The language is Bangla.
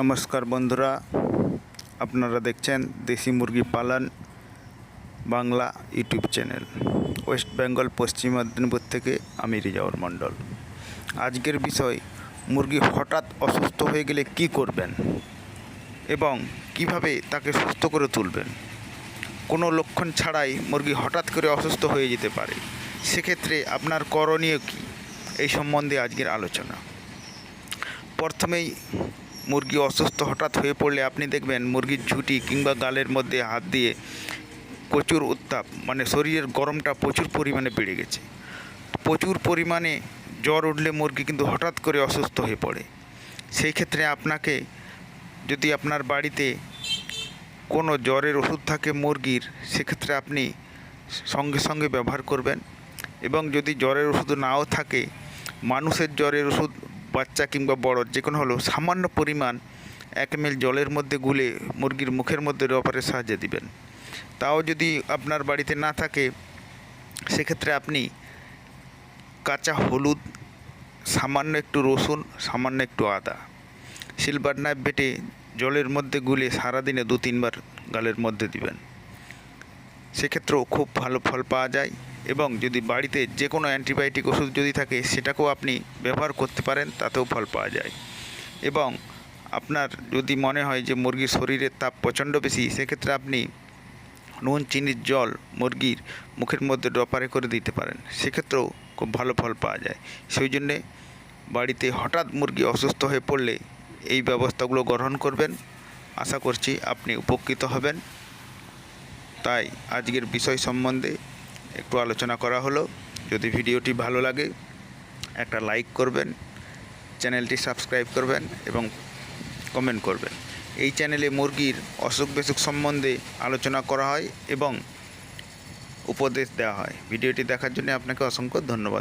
নমস্কার বন্ধুরা, আপনারা দেখছেন দেশি মুরগি পালন Bangla YouTube channel. West Bengal, Paschim Medinipur থেকে আমি রিজাউর মণ্ডল। আজকের বিষয়, মুরগি হঠাৎ অসুস্থ হয়ে গেলে কি করবেন এবং কীভাবে তাকে সুস্থ করে তুলবেন? কোনো লক্ষণ ছাড়াই মুরগি হঠাৎ করে অসুস্থ হয়ে যেতে পারে। সেক্ষেত্রে আপনার করণীয় কী? এই সম্বন্ধে আজকের আলোচনা। প্রথমেই মুরগি অসুস্থ হঠাৎ হয়ে পড়লে আপনি দেখবেন মুরগির ঝুঁটি কিংবা গালের মধ্যে হাত দিয়ে প্রচুর উত্তাপ মানে শরীরের গরমটা প্রচুর পরিমাণে বেড়ে গেছে। প্রচুর পরিমাণে জ্বর উঠলে মুরগি কিন্তু হঠাৎ করে অসুস্থ হয়ে পড়ে। সেই ক্ষেত্রে আপনাকে যদি আপনার বাড়িতে কোনো জ্বরের ওষুধ থাকে মুরগির, সেক্ষেত্রে আপনি সঙ্গে সঙ্গে ব্যবহার করবেন। এবং যদি জ্বরের ওষুধ নাও থাকে, মানুষের জ্বরের ওষুধ বাচ্চা কিংবা বড় যে কোনো হলো সামান্য পরিমাণ এক এম জলের মধ্যে গুলে মুরগির মুখের মধ্যে ড্রপারের সাহায্যে দিবেন। তাও যদি আপনার বাড়িতে না থাকে, সেক্ষেত্রে আপনি কাঁচা হলুদ, সামান্য একটু রসুন, সামান্য একটু আদা সিলভার নাইফ বেটে জলের মধ্যে গুলে সারাদিনে দু তিনবার গালের মধ্যে দিবেন। সেক্ষেত্রেও খুব ভালো ফল পাওয়া যায়। এবং যদি বাড়িতে যে কোনো অ্যান্টিবায়োটিক ওষুধ যদি থাকে, সেটাকেও আপনি ব্যবহার করতে পারেন, তাতেও ফল পাওয়া যায়। এবং আপনার যদি মনে হয় যে মুরগির শরীরের তাপ প্রচণ্ড বেশি, সেক্ষেত্রে আপনি নুন, চিনির জল মুরগির মুখের মধ্যে ড্রপারে করে দিতে পারেন। সেক্ষেত্রেও খুব ভালো ফল পাওয়া যায়। সেই জন্যে বাড়িতে হঠাৎ মুরগি অসুস্থ হয়ে পড়লে এই ব্যবস্থাগুলো গ্রহণ করবেন। আশা করছি আপনি উপকৃত হবেন। তাই আজকের বিষয় সম্বন্ধে একটু আলোচনা করা হলো। যদি ভিডিওটি ভালো লাগে, একটা লাইক করবেন, চ্যানেলটি সাবস্ক্রাইব করবেন এবং কমেন্ট করবেন। এই চ্যানেলে মুরগির অসুখ বিসুখ সম্বন্ধে আলোচনা করা হয় এবং উপদেশ দেওয়া হয়। ভিডিওটি দেখার জন্য আপনাকে অসংখ্য ধন্যবাদ।